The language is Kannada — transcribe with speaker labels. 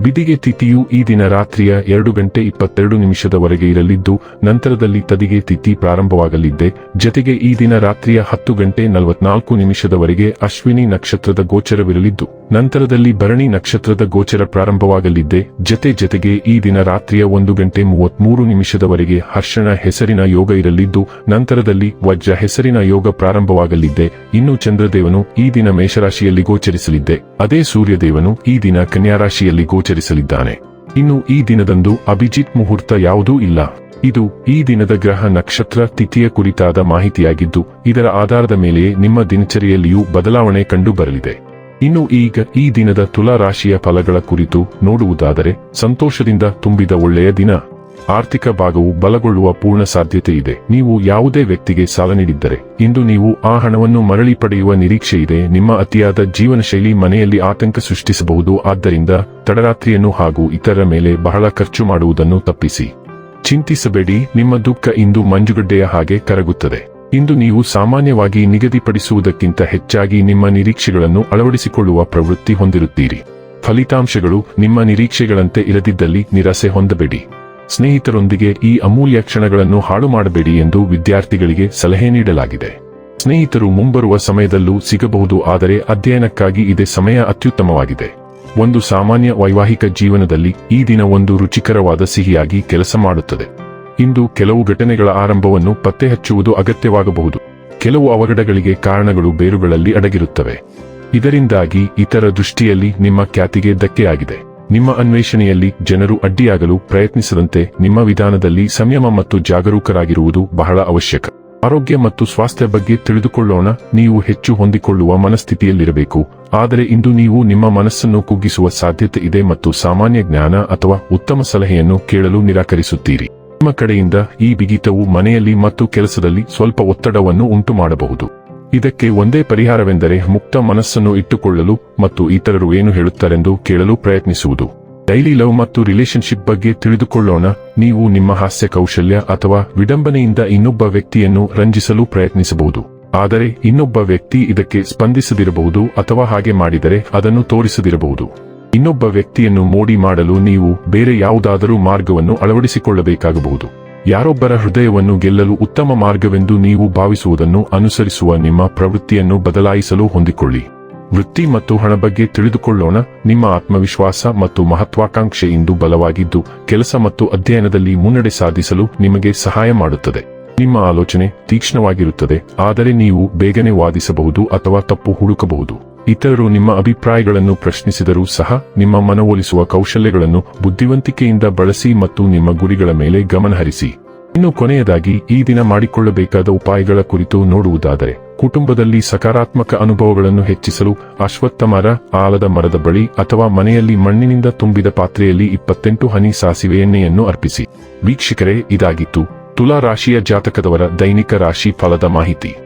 Speaker 1: ಬಿದಿಗೆ ತಿಥಿಯು ಈ ದಿನ ರಾತ್ರಿಯ ಎರಡು ಗಂಟೆ ಇಪ್ಪತ್ತೆರಡು ನಿಮಿಷದವರೆಗೆ ಇರಲಿದ್ದು, ನಂತರದಲ್ಲಿ ತದಿಗೆ ತಿಥಿ ಪ್ರಾರಂಭವಾಗಲಿದ್ದೆ. ಜತೆಗೆ ಈ ದಿನ ರಾತ್ರಿಯ ಹತ್ತು ಗಂಟೆ ನಲವತ್ನಾಲ್ಕು ನಿಮಿಷದವರೆಗೆ ಅಶ್ವಿನಿ ನಕ್ಷತ್ರದ ಗೋಚರವಿರಲಿದ್ದು ನಂತರದಲ್ಲಿ ಭರಣಿ ನಕ್ಷತ್ರದ ಗೋಚರ ಪ್ರಾರಂಭವಾಗಲಿದ್ದೆ. ಜತೆ ಜತೆಗೆ ಈ ದಿನ ರಾತ್ರಿಯ ಒಂದು ಗಂಟೆ ಮೂವತ್ಮೂರು ನಿಮಿಷದವರೆಗೆ ಹರ್ಷಣ ಹೆಸರಿನ ಯೋಗ ಇರಲಿದ್ದು, ನಂತರದಲ್ಲಿ ವಜ್ರ ಹೆಸರಿನ ಯೋಗ ಪ್ರಾರಂಭವಾಗಲಿದ್ದೆ. ಇನ್ನು ಚಂದ್ರದೇವನು ಈ ದಿನ ಮೇಷರಾಶಿಯಲ್ಲಿ ಗೋಚರಿಸಲಿದ್ದೆ. ಅದೇ ಸೂರ್ಯದೇವನು ಈ ದಿನ ಕನ್ಯಾರಾಶಿಯಲ್ಲಿ ಗೋಚರಿಸಲಿದ್ದಾನೆ. ಇನ್ನು ಈ ದಿನದಂದು ಅಭಿಜಿತ್ ಮುಹೂರ್ತ ಯಾವುದೂ ಇಲ್ಲ. ಇದು ಈ ದಿನದ ಗ್ರಹ ನಕ್ಷತ್ರ ತಿಥಿಯ ಕುರಿತಾದ ಮಾಹಿತಿಯಾಗಿದ್ದು, ಇದರ ಆಧಾರದ ಮೇಲೆಯೇ ನಿಮ್ಮ ದಿನಚರಿಯಲ್ಲಿಯೂ ಬದಲಾವಣೆ ಕಂಡು ಬರಲಿದೆ ಇನ್ನು ಈಗ ಈ ದಿನದ ತುಲಾ ರಾಶಿಯ ಫಲಗಳ ಕುರಿತು ನೋಡುವುದಾದರೆ ಸಂತೋಷದಿಂದ ತುಂಬಿದ ಒಳ್ಳೆಯ ದಿನ. ಆರ್ಥಿಕ ಭಾಗವು ಬಲಗೊಳ್ಳುವ ಪೂರ್ಣ ಸಾಧ್ಯತೆ ಇದೆ. ನೀವು ಯಾವುದೇ ವ್ಯಕ್ತಿಗೆ ಸಾಲ ನೀಡಿದ್ದರೆ, ಇಂದು ನೀವು ಆ ಹಣವನ್ನು ಮರಳಿ ಪಡೆಯುವ ನಿರೀಕ್ಷೆ ಇದೆ. ನಿಮ್ಮ ಅತಿಯಾದ ಜೀವನ ಶೈಲಿ ಮನೆಯಲ್ಲಿ ಆತಂಕ ಸೃಷ್ಟಿಸಬಹುದು. ಆದ್ದರಿಂದ ತಡರಾತ್ರಿಯನ್ನು ಹಾಗೂ ಇತರ ಮೇಲೆ ಬಹಳ ಖರ್ಚು ಮಾಡುವುದನ್ನು ತಪ್ಪಿಸಿ. ಚಿಂತಿಸಬೇಡಿ. ನಿಮ್ಮ ದುಃಖ ಇಂದು ಮಂಜುಗಡ್ಡೆಯ ಹಾಗೆ ಕರಗುತ್ತದೆ. ಇಂದು ನೀವು ಸಾಮಾನ್ಯವಾಗಿ ನಿಗದಿಪಡಿಸುವುದಕ್ಕಿಂತ ಹೆಚ್ಚಾಗಿ ನಿಮ್ಮ ನಿರೀಕ್ಷೆಗಳನ್ನು ಅಳವಡಿಸಿಕೊಳ್ಳುವ ಪ್ರವೃತ್ತಿ ಹೊಂದಿರುತ್ತೀರಿ. ಫಲಿತಾಂಶಗಳು ನಿಮ್ಮ ನಿರೀಕ್ಷೆಗಳಂತೆ ಇರದಿದ್ದಲ್ಲಿ ನಿರಾಸೆ ಹೊಂದಬೇಡಿ. ಸ್ನೇಹಿತರೊಂದಿಗೆ ಈ ಅಮೂಲ್ಯ ಕ್ಷಣಗಳನ್ನು ಹಾಳು ಮಾಡಬೇಡಿ ಎಂದು ವಿದ್ಯಾರ್ಥಿಗಳಿಗೆ ಸಲಹೆ ನೀಡಲಾಗಿದೆ. ಸ್ನೇಹಿತರು ಮುಂಬರುವ ಸಮಯದಲ್ಲೂ ಸಿಗಬಹುದು ಆದರೆ ಅಧ್ಯಯನಕ್ಕಾಗಿ ಇದೇ ಸಮಯ ಅತ್ಯುತ್ತಮವಾಗಿದೆ. ಒಂದು ಸಾಮಾನ್ಯ ವೈವಾಹಿಕ ಜೀವನದಲ್ಲಿ ಈ ದಿನ ಒಂದು ರುಚಿಕರವಾದ ಸಿಹಿಯಾಗಿ ಕೆಲಸ ಮಾಡುತ್ತದೆ. ಇಂದು ಕೆಲವು ಘಟನೆಗಳ ಆರಂಭವನ್ನು ಪತ್ತೆಹಚ್ಚುವುದು ಅಗತ್ಯವಾಗಬಹುದು. ಕೆಲವು ಅವಘಡಗಳಿಗೆ ಕಾರಣಗಳು ಬೇರುಗಳಲ್ಲಿ ಅಡಗಿರುತ್ತವೆ. ಇದರಿಂದಾಗಿ ಇತರ ದೃಷ್ಟಿಯಲ್ಲಿ ನಿಮ್ಮ ಖ್ಯಾತಿಗೆ ಧಕ್ಕೆಯಾಗಿದೆ. ನಿಮ್ಮ ಅನ್ವೇಷಣೆಯಲ್ಲಿ ಜನರು ಅಡ್ಡಿಯಾಗಲು ಪ್ರಯತ್ನಿಸದಂತೆ ನಿಮ್ಮ ವಿಧಾನದಲ್ಲಿ ಸಂಯಮ ಮತ್ತು ಜಾಗರೂಕರಾಗಿರುವುದು ಬಹಳ ಅವಶ್ಯಕ. ಆರೋಗ್ಯ ಮತ್ತು ಸ್ವಾಸ್ಥ್ಯ ಬಗ್ಗೆ ತಿಳಿದುಕೊಳ್ಳೋಣ. ನೀವು ಹೆಚ್ಚು ಹೊಂದಿಕೊಳ್ಳುವ ಮನಸ್ಥಿತಿಯಲ್ಲಿರಬೇಕು. ಆದರೆ ಇಂದು ನೀವು ನಿಮ್ಮ ಮನಸ್ಸನ್ನು ಕುಗ್ಗಿಸುವ ಸಾಧ್ಯತೆ ಇದೆ ಮತ್ತು ಸಾಮಾನ್ಯ ಜ್ಞಾನ ಅಥವಾ ಉತ್ತಮ ಸಲಹೆಯನ್ನು ಕೇಳಲು ನಿರಾಕರಿಸುತ್ತೀರಿ. ನಿಮ್ಮ ಕಡೆಯಿಂದ ಈ ಬಿಗಿತವು ಮನೆಯಲ್ಲಿ ಮತ್ತು ಕೆಲಸದಲ್ಲಿ ಸ್ವಲ್ಪ ಒತ್ತಡವನ್ನು ಉಂಟು ಮಾಡಬಹುದು ಇದಕ್ಕೆ ಒಂದೇ ಪರಿಹಾರವೆಂದರೆ ಮುಕ್ತ ಮನಸ್ಸನ್ನು ಇಟ್ಟುಕೊಳ್ಳಲು ಮತ್ತು ಇತರರು ಏನು ಹೇಳುತ್ತಾರೆಂದು ಕೇಳಲು ಪ್ರಯತ್ನಿಸುವುದು. ಡೈಲಿ ಲವ್ ಮತ್ತು ರಿಲೇಶನ್ಶಿಪ್ ಬಗ್ಗೆ ತಿಳಿದುಕೊಳ್ಳೋಣ. ನೀವು ನಿಮ್ಮ ಹಾಸ್ಯ ಕೌಶಲ್ಯ ಅಥವಾ ವಿಡಂಬನೆಯಿಂದ ಇನ್ನೊಬ್ಬ ವ್ಯಕ್ತಿಯನ್ನು ರಂಜಿಸಲು ಪ್ರಯತ್ನಿಸಬಹುದು. ಆದರೆ ಇನ್ನೊಬ್ಬ ವ್ಯಕ್ತಿ ಇದಕ್ಕೆ ಸ್ಪಂದಿಸದಿರಬಹುದು ಅಥವಾ ಹಾಗೆ ಮಾಡಿದರೆ ಅದನ್ನು ತೋರಿಸದಿರಬಹುದು. ಇನ್ನೊಬ್ಬ ವ್ಯಕ್ತಿಯನ್ನು ಮೋಡಿ ಮಾಡಲು ನೀವು ಬೇರೆ ಯಾವುದಾದರೂ ಮಾರ್ಗವನ್ನು ಅಳವಡಿಸಿಕೊಳ್ಳಬೇಕಾಗಬಹುದು. ಯಾರೊಬ್ಬರ ಹೃದಯವನ್ನು ಗೆಲ್ಲಲು ಉತ್ತಮ ಮಾರ್ಗವೆಂದು ನೀವು ಭಾವಿಸುವುದನ್ನು ಅನುಸರಿಸುವ ನಿಮ್ಮ ಪ್ರವೃತ್ತಿಯನ್ನು ಬದಲಾಯಿಸಲು ಹೊಂದಿಕೊಳ್ಳಿ. ವೃತ್ತಿ ಮತ್ತು ಹಣ ಬಗ್ಗೆ ತಿಳಿದುಕೊಳ್ಳೋಣ. ನಿಮ್ಮ ಆತ್ಮವಿಶ್ವಾಸ ಮತ್ತು ಮಹತ್ವಾಕಾಂಕ್ಷೆ ಇಂದು ಬಲವಾಗಿದ್ದು, ಕೆಲಸ ಮತ್ತು ಅಧ್ಯಯನದಲ್ಲಿ ಮುನ್ನಡೆ ಸಾಧಿಸಲು ನಿಮಗೆ ಸಹಾಯ ಮಾಡುತ್ತದೆ. ನಿಮ್ಮ ಆಲೋಚನೆ ತೀಕ್ಷ್ಣವಾಗಿರುತ್ತದೆ, ಆದರೆ ನೀವು ಬೇಗನೆ ವಾದಿಸಬಹುದು ಅಥವಾ ತಪ್ಪು ಹುಡುಕಬಹುದು. ಇತರರು ನಿಮ್ಮ ಅಭಿಪ್ರಾಯಗಳನ್ನು ಪ್ರಶ್ನಿಸಿದರೂ ಸಹ ನಿಮ್ಮ ಮನವೊಲಿಸುವ ಕೌಶಲ್ಯಗಳನ್ನು ಬುದ್ಧಿವಂತಿಕೆಯಿಂದ ಬಳಸಿ ಮತ್ತು ನಿಮ್ಮ ಗುರಿಗಳ ಮೇಲೆ ಗಮನಹರಿಸಿ ಇನ್ನು ಕೊನೆಯದಾಗಿ, ಈ ದಿನ ಮಾಡಿಕೊಳ್ಳಬೇಕಾದ ಉಪಾಯಗಳ ಕುರಿತು ನೋಡುವುದಾದರೆ, ಕುಟುಂಬದಲ್ಲಿ ಸಕಾರಾತ್ಮಕ ಅನುಭವಗಳನ್ನು ಹೆಚ್ಚಿಸಲು ಅಶ್ವತ್ಥ ಮರ ಆಲದ ಮರದ ಬಳಿ ಅಥವಾ ಮನೆಯಲ್ಲಿ ಮಣ್ಣಿನಿಂದ ತುಂಬಿದ ಪಾತ್ರೆಯಲ್ಲಿ ಇಪ್ಪತ್ತೆಂಟು ಹನಿ ಸಾಸಿವೆ ಎಣ್ಣೆಯನ್ನು ಅರ್ಪಿಸಿ. ವೀಕ್ಷಕರೇ, ಇದಾಗಿತ್ತು ತುಲಾ ರಾಶಿಯ ಜಾತಕದವರ ದೈನಿಕ ರಾಶಿ ಫಲದ ಮಾಹಿತಿ.